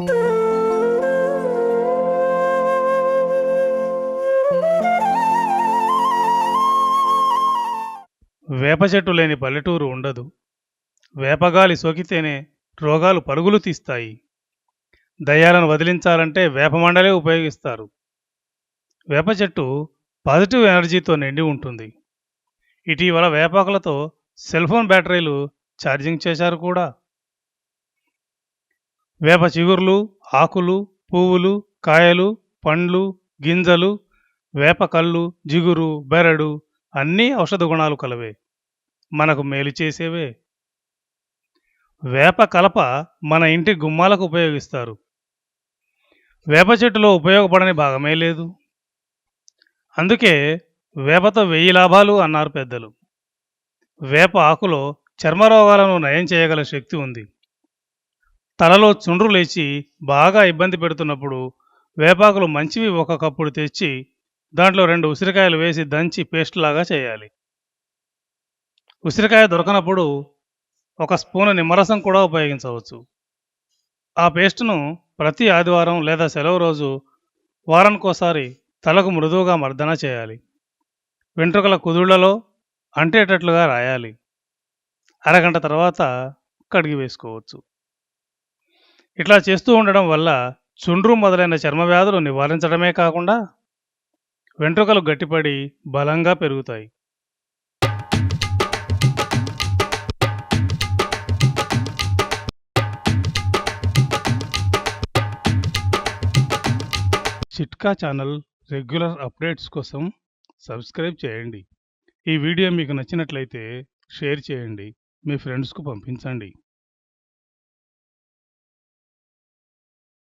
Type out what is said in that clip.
వేప చెట్టు లేని పల్లెటూరు ఉండదు. వేపగాలి సోకితేనే రోగాలు పరుగులు తీస్తాయి. దయ్యాలను వదిలించాలంటే వేప మండలే ఉపయోగిస్తారు. వేప చెట్టు పాజిటివ్ ఎనర్జీతో నిండి ఉంటుంది. ఇటీవల వేపాకులతో సెల్ ఫోన్ బ్యాటరీలు ఛార్జింగ్ చేశారు కూడా. వేప చిగుర్లు ఆకులు పువ్వులు కాయలు పండ్లు గింజలు వేప కళ్ళు జిగురు బెరడు అన్నీ ఔషధ గుణాలు కలవే. మనకు మేలు చేసేవే. వేప కలప మన ఇంటి గుమ్మాలకు ఉపయోగిస్తారు. వేప చెట్టులో ఉపయోగపడని భాగమే లేదు. అందుకే వేపతో వెయ్యి లాభాలు అన్నారు పెద్దలు. వేప ఆకులో చర్మ రోగాలను నయం చేయగల శక్తి ఉంది. తలలో చుండ్రు లేచి బాగా ఇబ్బంది పెడుతున్నప్పుడు వేపాకులు మంచివి ఒక కప్పుడు తెచ్చి దాంట్లో రెండు ఉసిరికాయలు వేసి దంచి పేస్ట్ లాగా చేయాలి. ఉసిరికాయ దొరకనప్పుడు ఒక స్పూను నిమ్మరసం కూడా ఉపయోగించవచ్చు. ఆ పేస్ట్ను ప్రతి ఆదివారం లేదా సెలవు రోజు వారానికోసారి తలకు మృదువుగా మర్దన చేయాలి. వెంట్రుకల కుదుళ్ళలో అంటేటట్లుగా రాయాలి. అరగంట తర్వాత కడిగి వేసుకోవచ్చు. ఇట్లా చేస్తూ ఉండడం వల్ల చుండ్రు మొదలైన చర్మ వ్యాధులు నివారించడమే కాకుండా వెంట్రుకలు గట్టిపడి బలంగా పెరుగుతాయి. చిట్కా ఛానల్ రెగ్యులర్ అప్డేట్స్ కోసం సబ్స్క్రైబ్ చేయండి. ఈ వీడియో మీకు నచ్చినట్లయితే షేర్ చేయండి. మీ ఫ్రెండ్స్కు పంపించండి.